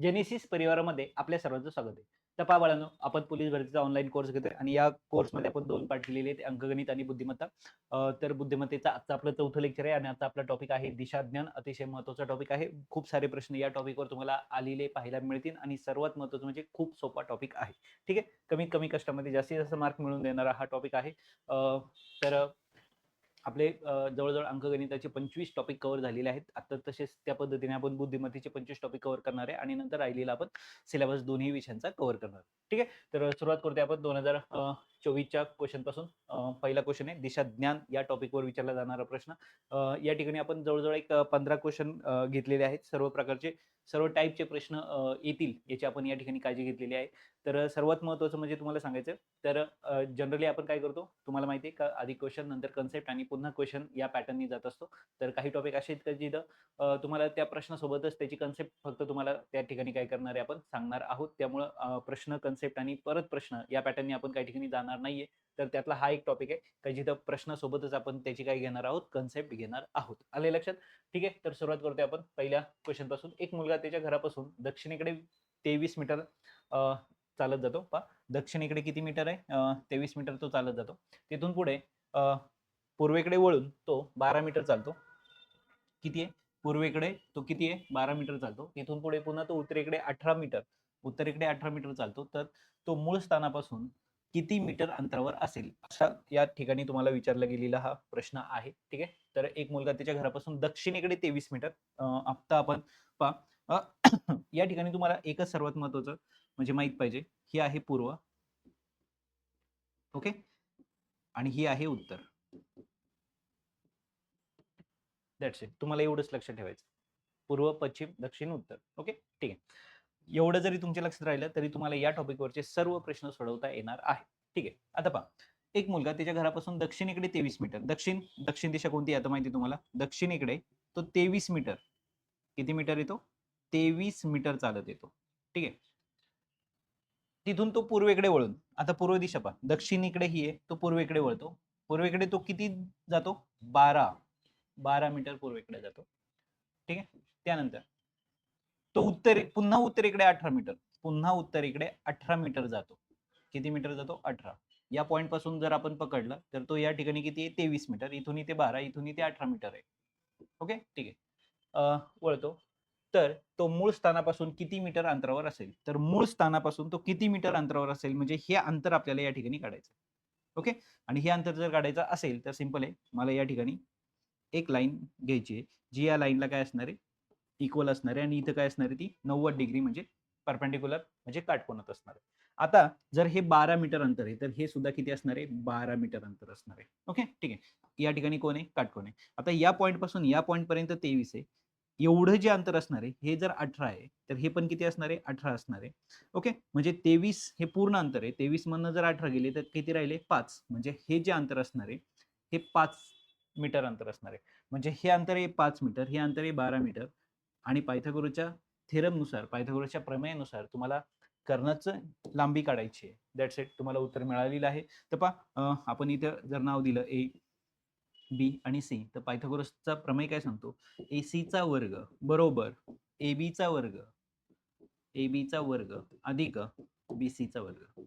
Genesis परिवारामध्ये आपल्या सर्वांचं स्वागत आहे. तर पहा बाळांनो आपण पोलीस भरतीचा ऑनलाईन कोर्स घेतोय आणि या कोर्समध्ये आपण दोन पार्ट दिलेले आहेत अंकगणित आणि बुद्धिमत्ता. तर बुद्धिमत्तेचा आजचा आपलं चौथं लेक्चर आहे आणि आता आपला टॉपिक आहे दिशाज्ञान. अतिशय महत्त्वाचा टॉपिक आहे. खूप सारे प्रश्न या टॉपिकवर तुम्हाला आलेले पाहायला मिळतील आणि सर्वात महत्त्वाचं म्हणजे खूप सोपा टॉपिक आहे. ठीक आहे? कमीत कमी कष्टामध्ये जास्तीत जास्त मार्क मिळवून देणारा हा टॉपिक आहे. तर आपले जवळजवळ अंकगणिताचे पंचवीस टॉपिक कव्हर झालेले आहेत. आता तसेच त्या पद्धतीने आपण बुद्धिमत्तेचे पंचवीस टॉपिक कव्हर करणार आहे आणि नंतर राहिलेला आपण सिलेबस दोन्ही विषयांचा कव्हर करणार. ठीक आहे? तर सुरुवात करते आपण दोन हजार चोवीसच्या क्वेश्चनपासून पहिला क्वेश्चन आहे दिशा ज्ञान या टॉपिकवर विचारला जाणारा प्रश्न. या ठिकाणी आपण जवळजवळ एक पंधरा क्वेश्चन घेतलेले आहेत. सर्व प्रकारचे सर्व टाईपचे प्रश्न येतील याची आपण या ठिकाणी काळजी घेतलेली आहे. तर सर्वात महत्त्वाचं म्हणजे तुम्हाला सांगायचं तर जनरली आपण काय करतो? तुम्हाला माहिती आहे का आधी क्वेश्चन नंतर कन्सेप्ट आणि पुन्हा क्वेश्चन या पॅटर्ननी जात असतो. तर काही टॉपिक असे आहेत का जिथं तुम्हाला त्या प्रश्नासोबतच त्याची कन्सेप्ट फक्त तुम्हाला त्या ठिकाणी काय करणार आहे आपण सांगणार आहोत. त्यामुळं प्रश्न कन्सेप्ट आणि परत प्रश्न या पॅटर्ननी आपण काही ठिकाणी जाणार नाहीये. तर त्यातला हा एक टॉपिक आहे. का जिथं प्रश्नासोबतच आपण त्याची काय घेणार आहोत कन्सेप्ट घेणार आहोत. आले लक्षात? ठीक आहे. तर सुरुवात करतोय आपण पहिल्या क्वेश्चनपासून. एक मुलगा त्याच्या घरापासून दक्षिणेकडे तेवीस मीटर चालत जातो. पा दक्षिणेकडे किती मीटर आहे? तेवीस मीटर तो चालत जातो. तिथून पुढे पूर्वेकडे वळून तो बारा मीटर चालतो. किती आहे? पूर्वेकडे तो किती आहे? बारा मीटर चालतो. तिथून पुढे पुन्हा तो उत्तरेकडे अठरा मीटर उत्तरेकडे अठरा मीटर चालतो. तर तो मूळ स्थानापासून किती मीटर अंतरावर असेल? असा या ठिकाणी तुम्हाला विचारला गेलेला हा प्रश्न आहे ठीक आहे? तर एक मुलगा त्याच्या घरापासून दक्षिणेकडे तेवीस मीटर. आता आपण पा या ठिकाणी तुम्हाला एकच सर्वात महत्वाचं म्हणजे माहीत पाहिजे ही आहे पूर्व. ओके? आणि ही आहे उत्तर. दॅट्स इट तुम्हाला एवढंच लक्षात ठेवायचं. पूर्व पश्चिम दक्षिण उत्तर. ओके? एवढं जरी तुमच्या लक्षात राहिलं तरी तुम्हाला या टॉपिकवरचे सर्व प्रश्न सोडवता येणार आहे ठीक आहे. आता पहा. एक मुलगा त्याच्या घरापासून दक्षिणेकडे तेवीस मीटर. दक्षिण दक्षिण दिशा कोणती आता माहिती तुम्हाला? दक्षिणेकडे तो तेवीस मीटर. किती मीटर येतो? तेवीस मीटर चालत येतो. ठीक आहे. तिथून तो पूर्वेकडे वळून आता पूर्व दिशा पहा. दक्षिणेकडे ही आहे तो पूर्वेकडे वळतो. पूर्वेकडे तो किती जातो? बारा. बारा मीटर पूर्वेकडे जातो. ठीक आहे. त्यानंतर तो उत्तरे पुन्हा उत्तरेकडे अठरा मीटर पुन्हा उत्तरेकडे अठरा मीटर जातो. किती मीटर जातो? अठरा. या पॉइंटपासून जर आपण पकडलं तर तो या ठिकाणी किती आहे? तेवीस मीटर. इथून इथे बारा इथून इथे अठरा मीटर आहे. ओके? ठीक आहे. वळतो. तर तो मूळ स्थानापासून किती मीटर अंतरावर असेल? तर मूळ स्थानापासून तो किती मीटर अंतरावर असेल? म्हणजे हे अंतर आपल्याला या ठिकाणी काढायचं ओके? आणि हे अंतर जर काढायचं असेल तर सिंपल आहे. मला या ठिकाणी एक लाईन घ्यायची आहे. जी या लाईनला काय असणार आहे? इक्वल असणार आहे आणि इथं काय असणार आहे ती नव्वद डिग्री म्हणजे परपेंडिक्युलर म्हणजे काटकोनात असणार. आहे आता जर हे बारा मीटर अंतर आहे तर हे सुद्धा किती असणार? आहे बारा मीटर अंतर असणार. आहे ओके ठीक आहे. या ठिकाणी कोण आहे? काटकोन आहे. आता या पॉईंटपासून या पॉईंट पर्यंत तेवीस आहे. एवढं जे अंतर असणार आहे हे जर अठरा आहे तर हे पण किती असणार? आहे अठरा असणार. आहे ओके म्हणजे तेवीस हे पूर्ण अंतर आहे. तेवीस मधनं जर अठरा गेले तर किती राहिले? पाच. म्हणजे हे जे अंतर असणार आहे हे पाच मीटर अंतर असणार. आहे म्हणजे हे अंतर आहे पाच मीटर हे अंतर आहे बारा मीटर आणि पायथागोरसच्या थेरमनुसार पायथागोरसच्या प्रमेयानुसार तुम्हाला कर्णाचं लांबी काढायची आहे. दॅट्स इट तुम्हाला उत्तर मिळालेलं आहे. तर पहा आपण इथं जर नाव दिलं ए बी आणि सी तर पायथागोरसचा प्रमेय काय सांगतो? ए चा वर्ग बरोबर ए बीचा वर्ग ए चा वर्ग अधिक बी चा वर्ग.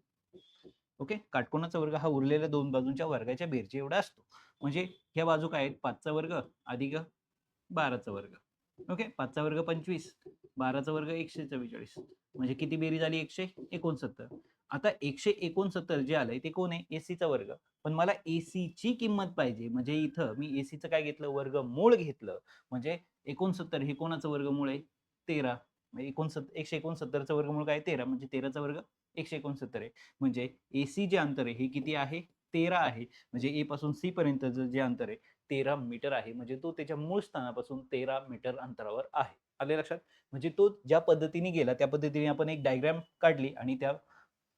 ओके काटकोनाचा वर्ग हा उरलेल्या दोन बाजूंच्या वर्गाच्या बेरचे एवढा असतो. म्हणजे ह्या बाजू काय आहेत? पाचचा वर्ग अधिक बाराचा वर्ग. ओके पाचचा वर्ग पंचवीस बाराचा वर्ग एकशे चव्वेचाळीस म्हणजे किती बेरीज झाली एकशे? एकोणसत्तर. आता एकशे एकोणसत्तर जे आलंय ते कोण आहे? एसीचा वर्ग. पण मला एसी ची किंमत पाहिजे. म्हणजे इथं मी एसीचं काय घेतलं? वर्ग मूळ घेतलं. म्हणजे एकोणसत्तर हे कोणाचं वर्गमूळ आहे? तेरा. म्हणजे एकोणसत्तर एकशे एकोणसत्तरचं वर्गमूळ काय? तेरा. म्हणजे तेराचा वर्ग एकशे एकोणसत्तर आहे. म्हणजे एसी जे अंतर आहे हे किती आहे? तेरा आहे. म्हणजे ए पासून सी पर्यंतचं जे अंतर आहे तेरा मीटर आहे. म्हणजे तो त्याच्या मूळ स्थानापासून तेरा मीटर अंतरावर आहे. आले लक्षात? म्हणजे तो ज्या पद्धतीने गेला त्या पद्धतीने आपण एक डायग्राम काढली आणि त्या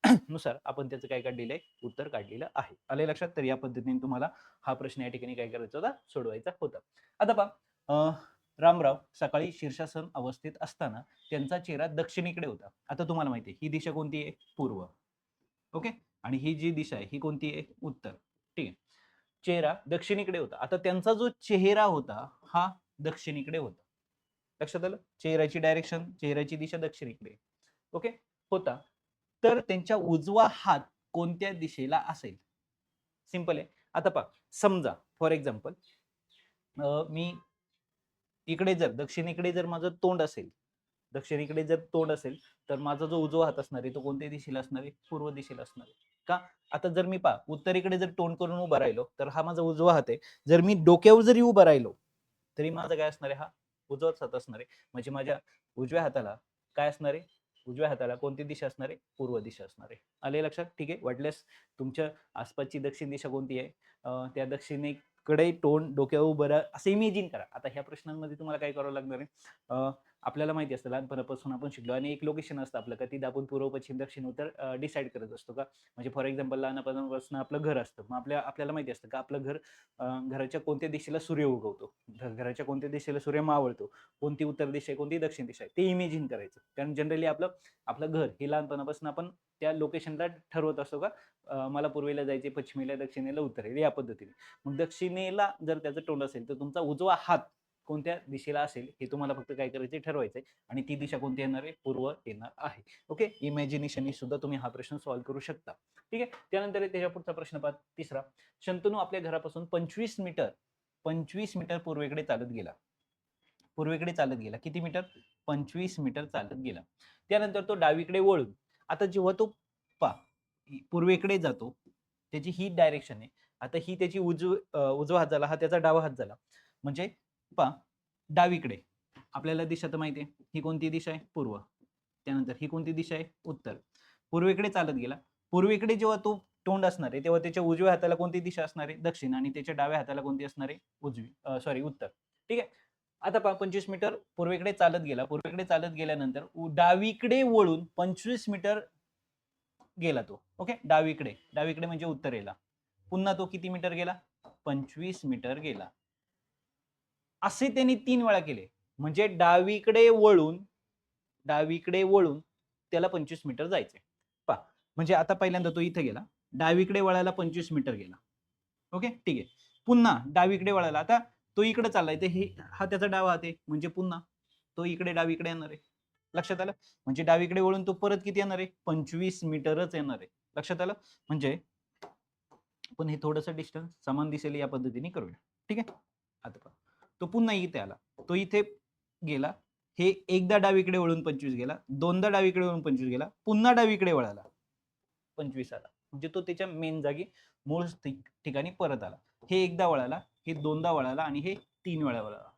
नुसार आपण त्याचं काय काढलेलं आहे? उत्तर काढलेलं आहे. आले लक्षात? तर या पद्धतीने तुम्हाला हा प्रश्न या ठिकाणी काय करायचा होता? सोडवायचा होता. आता पहा रामराव सकाळी शीर्षासन अवस्थेत असताना त्यांचा चेहरा दक्षिणेकडे होता. आता तुम्हाला माहिती आहे ही दिशा कोणती आहे? पूर्व. ओके? आणि ही जी दिशा आहे ही कोणती आहे? उत्तर. चेहरा दक्षिणेकडे होता. आता त्यांचा जो चेहरा होता हा दक्षिणेकडे होता. लक्षात आलं? चेहऱ्याची डायरेक्शन चेहऱ्याची दिशा दक्षिणेकडे. ओके होता. तर त्यांच्या उजवा हात कोणत्या दिशेला असेल? सिंपल आहे. आता पहा. समजा फॉर एक्झाम्पल मी इकडे जर दक्षिणेकडे जर माझं तोंड असेल दक्षिणेकडे जर तोंड असेल तर माझा जो उजवा हात असणार आहे तो कोणत्या दिशेला असणार आहे? पूर्व दिशेला असणार आहे. का? आता जर मी पहा उत्तरेकडे जर तोंड करून उभा राहिलो तर हा माझा उजवा हात आहे. जर मी डोक्यावर जरी उभा राहिलो तरी माझा काय असणार आहे? हा उजवाच हात असणार आहे. म्हणजे माझ्या उजव्या हाताला काय असणार आहे? उजव्या हाताला कोणती दिशा असणार आहे? पूर्व दिशा असणार आहे. आले लक्षात? ठीक आहे. वाटल्यास तुमच्या आसपासची दक्षिण दिशा कोणती आहे? त्या दक्षिणेकडे तोंड डोक्यावर उभं असं इमेजिन करा. आता ह्या प्रश्नांमध्ये तुम्हाला काय करावं लागणार आहे? आपल्याला माहिती असतं लहानपणापासून आपण शिकलो आणि एक लोकेशन असतं आपलं का तिथं आपण पूर्व पश्चिम दक्षिण उत्तर डिसाईड करत असतो का? म्हणजे फॉर एक्झाम्पल लहानपणापासून आपलं घर असतं. मग आपल्या आपल्याला माहिती असतं का आपलं घर घराच्या कोणत्या दिशेला सूर्य उगवतो? घ- घराच्या कोणत्या दिशेला सूर्य मावळतो? कोणती उत्तर दिशा आहे कोणती दक्षिण दिशा आहे? ते इमेजिन करायचं. कारण जनरली आपलं आपलं घर हे लहानपणापासून आपण त्या लोकेशनला ठरवत असतो का? मला पूर्वेला जायचे पश्चिमेला दक्षिणेला उत्तरेला या पद्धतीने. मग दक्षिणेला जर त्याचं तोंड असेल तर तुमचा उजवा हात कोणत्या दिशेला असेल हे तुम्हाला फक्त काय करायचं ठरवायचंय आणि ती दिशा कोणती येणार आहे? पूर्व येणार आहे. ओके इमॅजिनेशनने सुद्धा तुम्ही हा प्रश्न सॉल्व्ह करू शकता. ठीक आहे? त्यानंतर त्याच्या पुढचा प्रश्न पा तिसरा. शंतनू आपल्या घरापासून पंचवीस मीटर पंचवीस मीटर पूर्वेकडे चालत गेला. पूर्वेकडे चालत गेला. किती मीटर? पंचवीस मीटर चालत गेला. त्यानंतर तो डावीकडे वळून आता जेव्हा तो पा पूर्वेकडे जातो त्याची ही डायरेक्शन आहे. आता ही त्याची उजव उजवा हात झाला हा त्याचा डावा हात झाला. म्हणजे पा डावीकडे. आपल्याला दिशा तर माहिती आहे. ही कोणती दिशा आहे? पूर्व. त्यानंतर ही कोणती दिशा आहे? उत्तर. पूर्वेकडे चालत गेला. पूर्वेकडे जेव्हा तो तोंड असणार आहे तेव्हा त्याच्या उजव्या हाताला कोणती दिशा असणार आहे? दक्षिण आणि त्याच्या डाव्या हाताला कोणती असणार आहे? उजवी सॉरी उत्तर. ठीक आहे? आता पहा पंचवीस मीटर पूर्वेकडे चालत गेला. पूर्वेकडे चालत गेल्यानंतर डावीकडे वळून पंचवीस मीटर गेला तो. ओके? डावीकडे. डावीकडे म्हणजे उत्तरेला. पुन्हा तो किती मीटर गेला? पंचवीस मीटर गेला. असे त्यांनी तीन वेळा केले. म्हणजे डावीकडे वळून डावीकडे वळून त्याला पंचवीस मीटर जायचे. पा म्हणजे आता पहिल्यांदा तो इथे गेला. डावीकडे वळायला पंचवीस मीटर गेला. ओके? ठीक आहे. पुन्हा डावीकडे वळायला. आता तो इकडे चाललाय. ते हे हा त्याचा डावा हात आहे म्हणजे पुन्हा तो इकडे डावीकडे येणार आहे. लक्षात आलं? म्हणजे डावीकडे वळून तो परत किती येणार आहे? पंचवीस मीटरच येणार आहे. लक्षात आलं? म्हणजे पण हे थोडंसं डिस्टन्स समान दिसेल या पद्धतीने करूया. ठीक आहे? आता पहा. तो पुन्हा इथे आला. तो इथे गेला. हे एकदा डावीकडे वळून पंचवीस गेला. दोनदा डावीकडे वळून पंचवीस गेला. पुन्हा डावीकडे वळाला. पंचवीस आला. म्हणजे तो त्याच्या मेन जागी मूळ ठिकाणी परत आला. हे एकदा वळाला. हे दोनदा वळाला आणि हे तीन वेळा वळाला.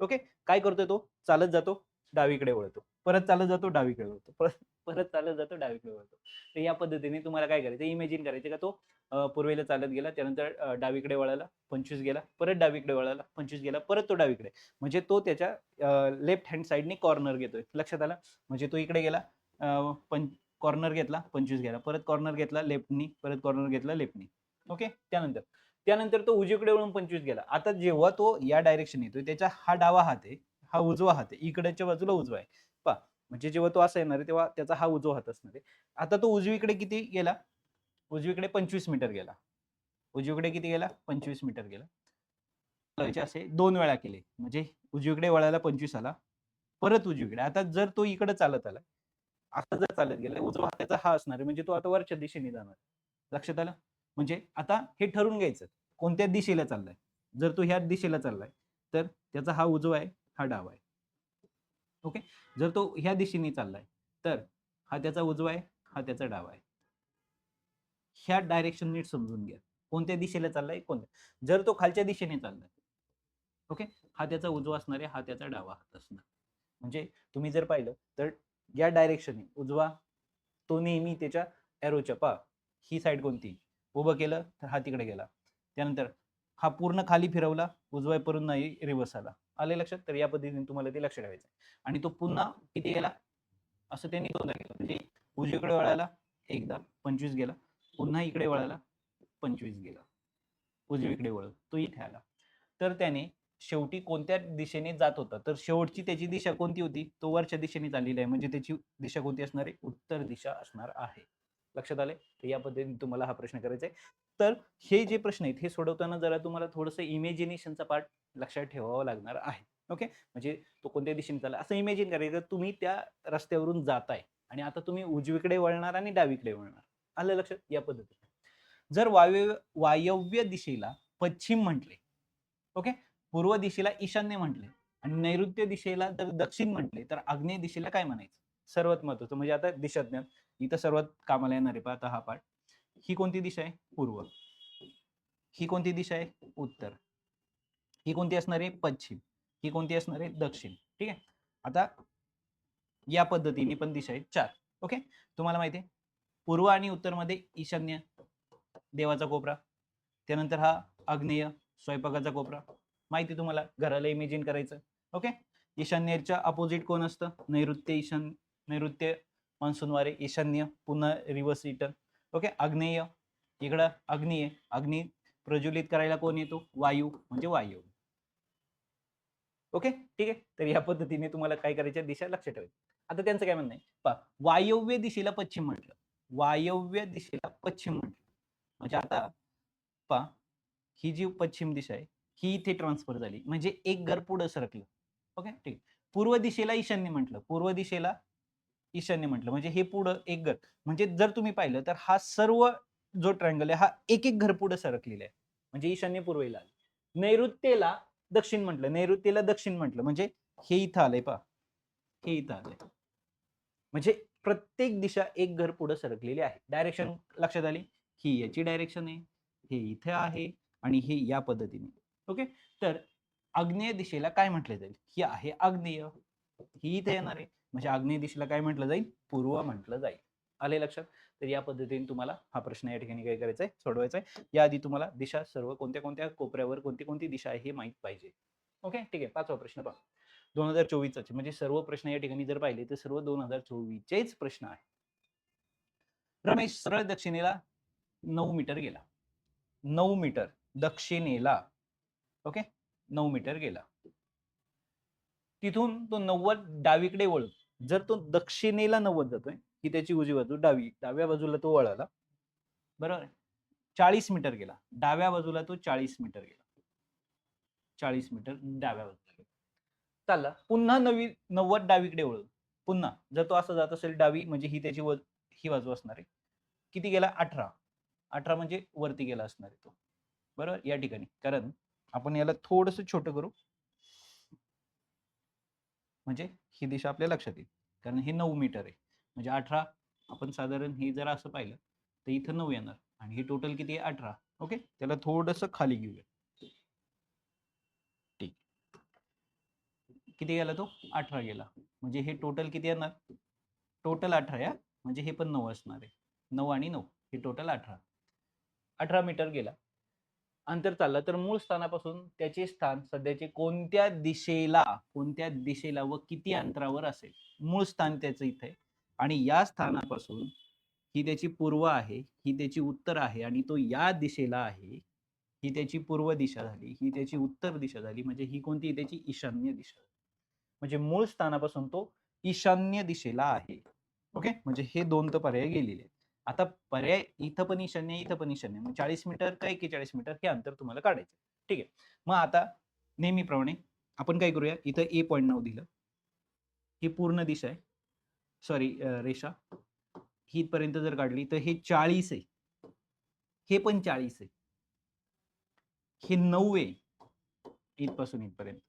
ओके काय करतोय तो? चालत जातो. डावीकडे वळतो. परत चालत जातो. डावीकडे वळतो. परत परत चालत जातो डावीकडे वळतो. तर या पद्धतीने तुम्हाला काय करायचं इमेजिन करायचं का तो पूर्वेला चालत गेला त्यानंतर डावीकडे वळाला पंचवीस गेला परत डावीकडे वळाला पंचवीस गेला परत तो डावीकडे. म्हणजे तो त्याच्या लेफ्ट हँड साईडने कॉर्नर घेतोय. लक्षात आला? म्हणजे तो इकडे गेला अं, पं कॉर्नर घेतला पंचवीस गेला परत कॉर्नर घेतला लेफ्टनी परत कॉर्नर घेतला लेफ्टनी ओके त्यानंतर. त्यानंतर तो उजवीकडे वळून पंचवीस गेला. आता जेव्हा तो या डायरेक्शन येतोय त्याचा हा डावा हात आहे हा उजवा हात आहे इकडच्या बाजूला उजवा आहे. म्हणजे जेव्हा तो असा येणार आहे तेव्हा त्याचा हा उजवा हात असणार आहे. आता तो उजवीकडे किती गेला? उजवीकडे पंचवीस मीटर गेला. उजवीकडे किती गेला? पंचवीस मीटर गेला. असे दोन वेळा केले. म्हणजे उजवीकडे वळायला पंचवीस आला परत उजवीकडे. आता जर तो इकडे चालत आला आता जर चालत गेला उजवा हाताचा हा असणार आहे. म्हणजे तो आता वरच्या दिशेने जाणार. लक्षात आलं? म्हणजे आता हे ठरवून घ्यायचं. कोणत्या दिशेला चाललाय? जर तो ह्या दिशेला चाललाय तर त्याचा हा उजवा आहे हा डावा आहे. ओके? जर तो ह्या दिशेने चाललाय तर हा त्याचा उजवा आहे हा त्याचा डावा आहे. ह्या डायरेक्शन नीट समजून घ्या. कोणत्या दिशेला चाललाय कोणत्या? जर तो खालच्या दिशेने चाललाय ओके? हा त्याचा उजवा असणार आहे हा त्याचा डावा हात असणार. म्हणजे तुम्ही जर पाहिलं तर या डायरेक्शनने उजवा तो नेहमी त्याच्या एरोच्या पा ही साईड कोणती? उभं केलं तर हा तिकडे गेला. त्यानंतर हा पूर्ण खाली फिरवला उजवाय परून नाही रिव्हर्स आला. आले लक्षात तर या पद्धतीने तुम्हाला ते लक्ष ठेवायचं आणि तो पुन्हा किती गेला? असं त्यांनी दोनदा केलं. म्हणजे उजवीकडे वळायला एकदा पंचवीस गेला पुन्हा इकडे वळायला पंचवीस गेला. उजवीकडे वळ तो इथे आला. तर त्याने शेवटी कोणत्या दिशेने जात होता? तर शेवटची त्याची दिशा कोणती होती? तो वरच्या दिशेने चाललेली आहे. म्हणजे त्याची दिशा कोणती असणार आहे? उत्तर दिशा असणार आहे. लक्षात आले तर या पद्धतीने तुम्हाला हा प्रश्न करायचा आहे तर हे जे प्रश्न आहेत हे सोडवताना जरा तुम्हाला थोडंसं इमेजिनेशनचा पार्ट लक्षात ठेवावा लागणार आहे. ओके म्हणजे तो कोणत्या दिशेने चालला असं इमेजिन करायचं तुम्ही त्या रस्त्यावरून जाताय आणि आता तुम्ही उजवीकडे वळणार आणि डावीकडे वळणार. आलं लक्षात? या पद्धतीने. जर वायव्य वायव्य दिशेला पश्चिम म्हटले ओके पूर्व दिशेला ईशान्य म्हटले आणि नैऋत्य दिशेला जर दक्षिण म्हटले तर आग्नेय दिशेला काय म्हणायचं? सर्वात महत्वाचं म्हणजे आता दिशाज्ञान इथं सर्वात कामाला येणार आहे पहा आता हा पाठ ही कोणती दिशा आहे? पूर्व. ही कोणती दिशा आहे? उत्तर. ही कोणती असणार आहे? पश्चिम. ही कोणती असणार आहे? दक्षिण. ठीक आहे? आता या पद्धतीने पण दिशा आहेत चार. ओके? तुम्हाला माहिती आहे पूर्व आणि उत्तरमध्ये ईशान्य देवाचा कोपरा त्यानंतर हा आग्नेय स्वयंपाकाचा कोपरा. माहिती तुम्हाला घराला इमेजिन करायचं. ओके? ईशान्येच्या अपोजिट कोण असतं? नैऋत्य ईशान नैऋत्य मान्सून वारे ईशान्य पुन्हा रिव्हर्स रिटर्न ओके? अग्नेय. इकडं अग्नी आहे अग्नी प्रज्वलित करायला कोण येतो? वायू म्हणजे वायू. ओके? ठीक आहे? तर या पद्धतीने तुम्हाला काय करायच्या दिशा लक्षात ठेवायची आता त्यांचं काय म्हणणं आहे? वायव्य दिशेला पश्चिम म्हटलं. वायव्य दिशेला पश्चिम म्हटलं. म्हणजे आता पहा ही जी पश्चिम दिशा आहे ही इथे ट्रान्सफर झाली. म्हणजे एक घर पुढं सरकलं. ओके? ठीक. पूर्व दिशेला ईशान्य म्हटलं. पूर्व दिशेला ईशान्य म्हटलं. म्हणजे हे पुढं एक घर म्हणजे जर तुम्ही पाहिलं तर हा सर्व जो ट्रँगल आहे हा एक एक घर पुढे सरकलेला आहे. म्हणजे ईशान्य पूर्वेला आले. नैऋत्येला दक्षिण म्हटलं. नैऋत्येला दक्षिण म्हटलं. म्हणजे हे इथं आलंय पा हे इथं आलंय. म्हणजे प्रत्येक दिशा एक घर पुढे सरकलेली आहे. डायरेक्शन लक्षात आली? ही याची डायरेक्शन आहे हे इथे आहे आणि हे या पद्धतीने. ओके तर आग्नेय दिशेला काय म्हटलं जाईल? ही आहे आग्नेय. ही इथे येणार आहे. म्हणजे आग्नेय दिशेला काय म्हटलं जाईल? पूर्व म्हटलं जाईल. आले लक्षात? तर या पद्धतीने तुम्हाला हा प्रश्न या ठिकाणी काय करायचा आहे सोडवायचा आहे याआधी तुम्हाला दिशा सर्व कोणत्या कोणत्या कोपऱ्यावर कोणती कोणती दिशा आहे हे माहीत पाहिजे. ओके? ठीक आहे. पाचवा प्रश्न पहा. दोन हजार चोवीसचा म्हणजे सर्व प्रश्न या ठिकाणी जर पाहिले तर सर्व दोन हजार चोवीसचेच प्रश्न आहे. रमेश सरळ दक्षिणेला नऊ मीटर गेला. नऊ मीटर दक्षिणेला. ओके? नऊ मीटर गेला. तिथून तो नव्वद डावीकडे वळून जर तो दक्षिणेला नव्वद जातोय ही त्याची उजवी बाजू डावी डाव्या बाजूला तो वळाला. बरोबर चाळीस मीटर गेला. डाव्या बाजूला तो चाळीस मीटर गेला. चाळीस मीटर डाव्या बाजूला गेला. चालला पुन्हा नवी नव्वद डावीकडे वळून पुन्हा जर तो असं जात असेल डावी म्हणजे ही त्याची ही बाजू असणार आहे. किती गेला? अठरा. अठरा म्हणजे वरती गेला असणार आहे तो. बरोबर या ठिकाणी. कारण आपण याला थोडस छोटं करू. म्हणजे ही दिशा आपल्या लक्षात येईल. कारण हे नऊ मीटर आहे. म्हणजे अठरा आपण साधारण हे जर असं पाहिलं तर इथं नऊ येणार. आणि हे टोटल किती आहे? अठरा. ओके त्याला थोडस खाली घेऊया. ठीक. किती गेला तो? अठरा गेला. म्हणजे हे टोटल किती येणार? टोटल अठरा या? म्हणजे हे पण नऊ असणार आहे. नऊ आणि नऊ. हे टोटल अठरा. अठरा मीटर गेला. अंतर चाललं. तर मूळ स्थानापासून त्याचे स्थान सध्याचे कोणत्या दिशेला कोणत्या दिशेला व किती अंतरावर असेल? मूळ स्थान त्याचं इथे. आणि या स्थानापासून ही त्याची पूर्व आहे ही त्याची उत्तर आहे आणि तो या दिशेला आहे ही त्याची पूर्व दिशा झाली ही त्याची उत्तर दिशा झाली. म्हणजे ही कोणती? त्याची ईशान्य दिशा. म्हणजे मूळ स्थानापासून तो ईशान्य दिशेला आहे. ओके? म्हणजे हे दोन तर पर्याय गेलेले आहेत. आता पर्याय इथं पण ईशान्य इथं पण ईशान्य मग चाळीस मीटर का एकेचाळीस मीटर हे अंतर तुम्हाला काढायचं ठीक आहे. मग आता नेहमीप्रमाणे आपण काय करूया? इथं ए पॉईंट नऊ दिलं. ही पूर्ण दिशा आहे. सॉरी रेषा. ही इथपर्यंत जर काढली तर हे चाळीस आहे. हे पण चाळीस आहे. हे नऊ आहे. इथपासून इथपर्यंत.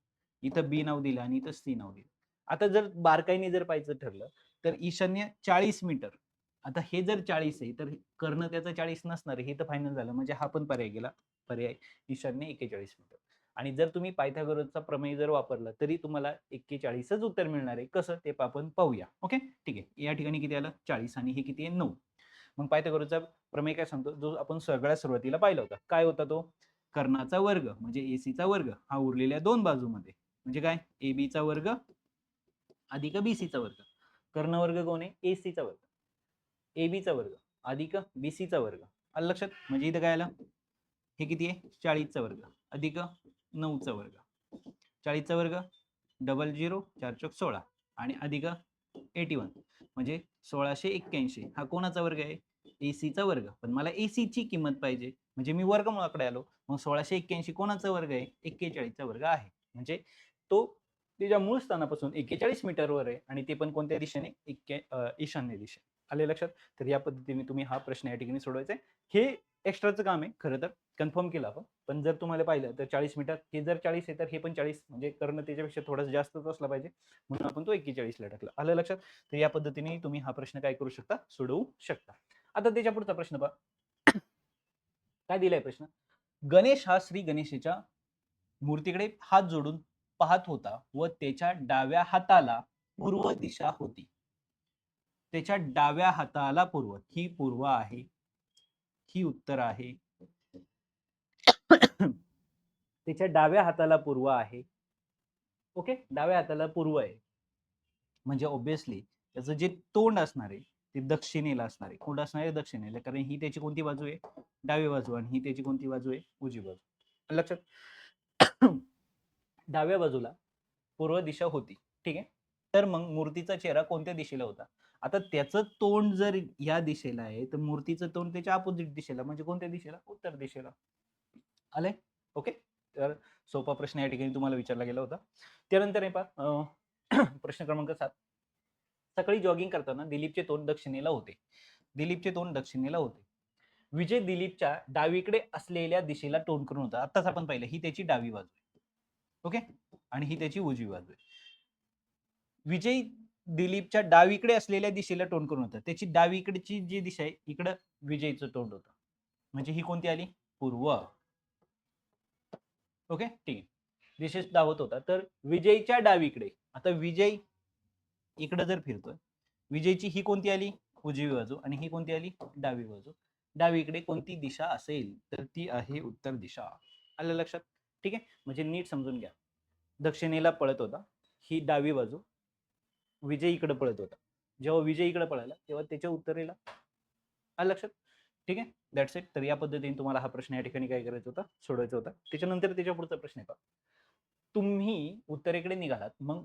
इथं बी नाव दिलं आणि इथं सी नाव दिलं. आता जर बारकाईने जर पाहायचं ठरलं तर ईशान्य चाळीस मीटर. आता हे जर चाळीस आहे तर कर्ण त्याचं चाळीस नसणार आहे हे तर फायनल झालं. म्हणजे हा पण पर्याय गेला. पर्याय ईशान्य एक्केचाळीस मीटर. आणि जर तुम्ही पायथागोरसचा प्रमेय जर वापरला तरी तुम्हाला एक्केचाळीसच उत्तर मिळणार आहे. कसं? ते आपण पाहूया. ओके? ठीक आहे. या ठिकाणी किती आलं? चाळीस आणि हे किती आहे? नऊ. मग पायथागोरसचा प्रमेय काय सांगतो? जो आपण सगळ्या सुरुवातीला पाहिला होता. काय होता तो? कर्णाचा वर्ग म्हणजे एसीचा वर्ग हा उरलेल्या दोन बाजूमध्ये. म्हणजे काय? ए बीचा वर्ग अधिक बीसीचा वर्ग कर्ण वर्ग. कोण आहे? एसीचा वर्ग. ए बीचा वर्ग अधिक बी सीचा वर्ग. आलं लक्षात? म्हणजे इथं काय आलं? हे किती आहे? चाळीसचा वर्ग. अधिक नऊचा वर्ग. चाळीसचा वर्ग डबल झिरो चार चौक सोळा. आणि अधिक एटी वन म्हणजे सोळाशे एक्क्याऐंशी. हा कोणाचा वर्ग आहे? एसीचा वर्ग. पण मला एसीची किंमत पाहिजे. म्हणजे मी वर्गमुळाकडे आलो. मग सोळाशे एक्क्याऐंशी कोणाचा वर्ग आहे? एक्केचाळीसचा वर्ग आहे. म्हणजे तो तिच्या मूळ स्थानापासून एक्केचाळीस मीटरवर आहे. आणि ते पण कोणत्या दिशेने? एक्के ईशान्य दिशे आले लक्षात? तर या पद्धतीने तुम्ही हा प्रश्न या ठिकाणी सोडवायचा आहे हे एक्स्ट्राचं काम आहे खरं तर. कन्फर्म केलं आपण. पण जर तुम्हाला पाहिलं तर चाळीस मीटर हे जर चाळीस आहे तर हे पण चाळीस. म्हणजे कर्ण त्याच्यापेक्षा थोडंसं जास्तच असला पाहिजे. म्हणून आपण तो एक्केचाळीसला टाकला. आलं लक्षात? तर या पद्धतीने तुम्ही हा प्रश्न काय करू शकता? सोडवू शकता. आता त्याच्या पुढचा प्रश्न पहा. काय दिलाय प्रश्न? गणेश हा श्री गणेशाच्या मूर्तीकडे हात जोडून पाहत होता व त्याच्या डाव्या हाताला पूर्व दिशा होती. त्याच्या डाव्या हाताला पूर्व. ही पूर्व आहे. ही उत्तर आहे. त्याच्या डाव्या हाताला पूर्व आहे. ओके? डाव्या हाताला पूर्व आहे. म्हणजे ऑब्विसली त्याचं जे तोंड असणार आहे ते दक्षिणेला असणार आहे. कोण असणार आहे दक्षिणेला. कारण ही त्याची कोणती बाजू आहे? डावी बाजू आणि ही त्याची कोणती बाजू आहे? उजवी बाजू. लक्षात? डाव्या बाजूला पूर्व दिशा होती. ठीक आहे? तर मग मूर्तीचा चेहरा कोणत्या दिशेला होता? आता त्याचं तोंड जर या दिशेला आहे तर मूर्तीचं तोंड त्याच्या अपोजिट दिशेला म्हणजे कोणत्या दिशेला? उत्तर दिशेला. आले ओके तर सोपा प्रश्न या ठिकाणी तुम्हाला विचारला गेला होता. त्यानंतर हे पहा प्रश्न क्रमांक सात. सकाळी जॉगिंग करताना दिलीपचे तोंड दक्षिणेला होते. दिलीपचे तोंड दक्षिणेला होते. विजय दिलीपच्या डावीकडे असलेल्या दिशेला तोंड करून होता. आताच आपण पाहिलं ही त्याची डावी बाजू आहे. ओके आणि ही त्याची उजवी बाजू आहे. विजय दिलीपच्या डावीकडे असलेल्या दिशेला तोंड करून होतं. त्याची डावीकडची जी दिशा आहे इकडं विजयचं तोंड होतं. म्हणजे ही कोणती आली? पूर्व. ओके? ठीक आहे. दिशेस दावत होता. तर विजयच्या डावीकडे. आता विजय इकडं जर फिरतोय विजयची ही कोणती आली? उजवी बाजू. आणि ही कोणती आली? डावी बाजू. डावीकडे कोणती दिशा असेल तर ती आहे उत्तर दिशा. आलं लक्षात? ठीक आहे? म्हणजे नीट समजून घ्या. दक्षिणेला पळत होता. ही डावी बाजू. विजय इकडे पळत होता. जेव्हा विजय इकडे पळाला तेव्हा त्याच्या उत्तरेला आलं लक्षात. ठीक आहे? दॅट्स इट तर या पद्धतीने तुम्हाला हा प्रश्न या ठिकाणी काय करायचा होता? सोडवायचा होता. त्याच्यानंतर त्याच्या पुढचा प्रश्न येतो तुम्ही उत्तरेकडे निघालात मग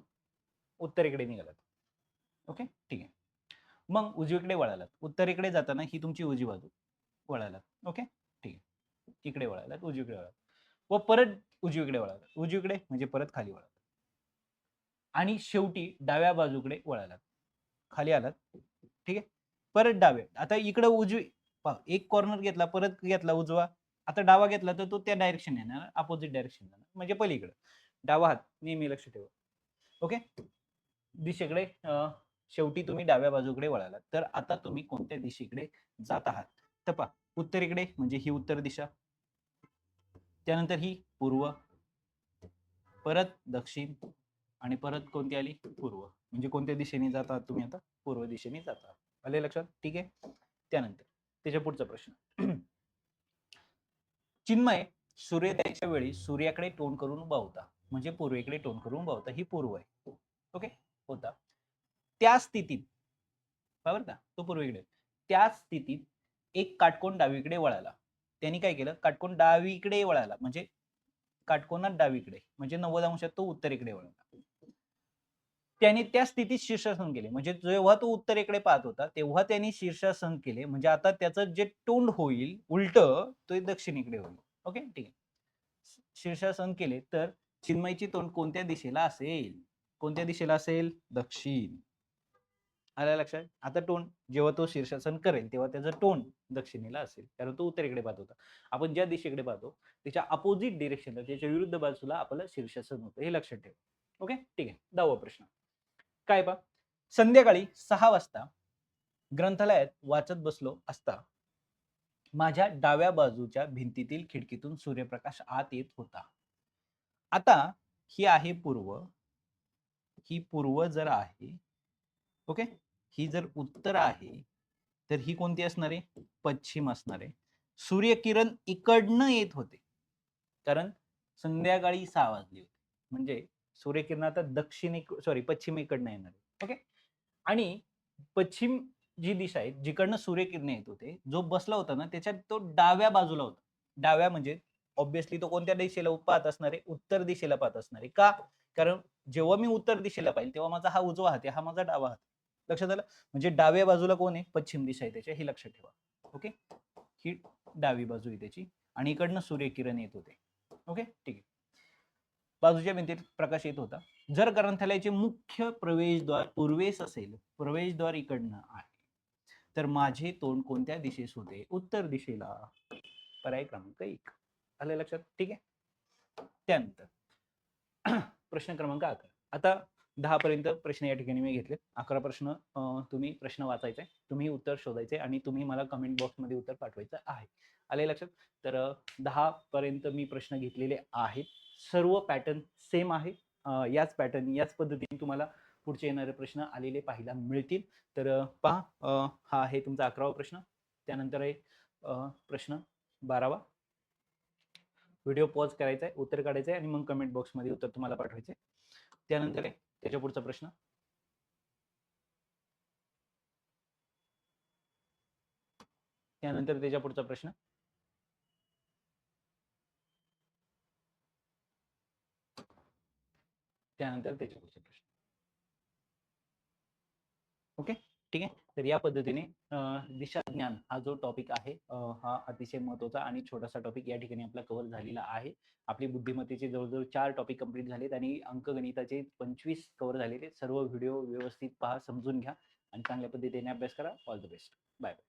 उत्तरेकडे निघालात. ओके ठीक आहे. मग उजवीकडे वळालात. उत्तरेकडे जाताना ही तुमची उजवी बाजू वळालात. ओके ठीक आहे. इकडे वळालात उजवीकडे वळालात. व परत उजवीकडे वळालात. उजवीकडे म्हणजे परत खाली वळालात. आणि शेवटी डाव्या बाजूकडे वळालात खाली आलात. ठीक आहे? परत डावे. आता इकडं उजवी. पहा, एक कॉर्नर घेतला परत घेतला उजवा. आता डावा घेतला तर तो त्या डायरेक्शन येणार अपोजिट डायरेक्शन येणार. म्हणजे पलीकडे. डावा हात नेहमी लक्ष ठेवा. ओके दिशेकडे अं, शेवटी तुम्ही डाव्या बाजूकडे वळालात. तर आता तुम्ही कोणत्या दिशेकडे जात आहात? तपा उत्तरेकडे म्हणजे ही उत्तर दिशा. त्यानंतर ही पूर्व. परत दक्षिण. आणि परत कोणती आली? पूर्व. म्हणजे कोणत्या दिशेने जातात तुम्ही आता? पूर्व दिशेने जाता. आले लक्षात? ठीक आहे? त्यानंतर त्याच्या पुढचा प्रश्न. चिन्मय सूर्योदयाच्या वेळी सूर्याकडे तोंड करून उभा होता. म्हणजे पूर्वेकडे तोंड करून उभा होता. ही पूर्व आहे. ओके? होता. त्या स्थितीत बरोबर का तो पूर्वेकडे. त्या स्थितीत एक काटकोन डावीकडे वळाला. त्यांनी काय केलं? काटकोन डावीकडे वळाला. म्हणजे काटकोणात डावीकडे. म्हणजे नव्वद अंशात तो उत्तरेकडे वळाला. त्याने त्या स्थितीत शीर्षासन केले. म्हणजे जेव्हा तो उत्तरेकडे पाहत होता तेव्हा त्यांनी शीर्षासन केले. म्हणजे आता त्याचं जे तोंड होईल उलट तो दक्षिणेकडे होईल. ओके? ठीक आहे. शीर्षासन केले. तर चिन्मयची तोंड कोणत्या दिशेला असेल? कोणत्या दिशेला असेल? दक्षिण. आलं लक्षात? आता तोंड जेव्हा तो शीर्षासन करेल तेव्हा त्याचं तोंड दक्षिणेला असेल. कारण तो उत्तरेकडे पाहत होता. आपण ज्या दिशेकडे पाहतो त्याच्या अपोजिट डिरेक्शनला त्याच्या विरुद्ध बाजूला आपलं शीर्षासन होतं. हे लक्षात ठेवा. ओके? ठीक आहे. दहावा प्रश्न. काय बा? संध्याकाळी सहा वाजता ग्रंथालयात वाचत बसलो असता. माझ्या डाव्या बाजूच्या भिंतीतील खिडकीतून सूर्यप्रकाश आत येत होता. आता ही आहे पूर्व. ही पूर्व जर आहे ओके? ही जर उत्तर आहे तर ही कोणती असणार आहे? पश्चिम असणार आहे. सूर्यकिरण इकडनं येत होते. कारण संध्याकाळी सहा वाजली होती. म्हणजे सूर्यकिरण आता दक्षिण सॉरी पश्चिमेकडनं येणार. आहे ओके? आणि पश्चिम जी दिशा आहे जिकडनं सूर्यकिरण येत होते जो बसला होता ना त्याच्यात तो डाव्या बाजूला होता. डाव्या म्हणजे ऑब्विसली तो कोणत्या दिशेला पाहत असणार? आहे उत्तर दिशेला पाहत असणार. आहे का? कारण जेव्हा मी उत्तर दिशेला पाहिजे तेव्हा माझा हा उजवा हात आहे हा माझा डावा हात लक्षात आलं? म्हणजे डाव्या बाजूला कोण आहे? पश्चिम दिशा आहे त्याच्या हे लक्षात ठेवा. ओके? ही डावी बाजू आहे त्याची आणि इकडनं सूर्यकिरण येत होते. ओके? ठीक आहे. बाजूच्या भिंतीत प्रकाश येत होता. जर ग्रंथालयाचे मुख्य प्रवेशद्वार पूर्वेस असेल प्रवेशद्वार इकडनं आहे तर माझे तोंड कोणत्या दिशेस होते? उत्तर दिशेला. पर्याय क्रमांक एक. आलं लक्षात? ठीक आहे? त्यानंतर प्रश्न क्रमांक अकरा. आता दहा पर्यंत प्रश्न या ठिकाणी मी घेतले अकरा प्रश्न तुम्ही प्रश्न वाचायचे तुम्ही उत्तर शोधायचे आणि तुम्ही मला कमेंट बॉक्समध्ये उत्तर पाठवायचं आहे. आले लक्षात? तर दहा पर्यंत मी प्रश्न घेतलेले आहेत. सर्व पॅटर्न सेम आहे. याच पॅटर्न याच पद्धतीने तुम्हाला पुढचे येणारे प्रश्न आलेले पाहायला मिळतील. तर पहा हा आहे तुमचा अकरावा प्रश्न. त्यानंतर आहे प्रश्न बारावा. व्हिडिओ पॉज करायचा आहे उत्तर काढायचं आहे आणि मग कमेंट बॉक्समध्ये उत्तर तुम्हाला पाठवायचे त्यानंतर आहे त्याच्या पुढचा प्रश्न. त्यानंतर त्याच्या पुढचा प्रश्न. त्यानंतर त्याच्या प्रश्न. ओके? ठीक आहे? तर या पद्धतीने दिशा ज्ञान हा जो टॉपिक आहे हा अतिशय महत्त्वाचा आणि छोटासा टॉपिक या ठिकाणी आपला कव्हर झालेला आहे. आपली बुद्धिमत्तेचे जवळजवळ चार टॉपिक कंप्लीट झालेत आणि अंकगणिताचे पंचवीस कव्हर झालेले सर्व व्हिडिओ व्यवस्थित पहा समजून घ्या आणि चांगल्या पद्धतीने अभ्यास करा. All the best bye bye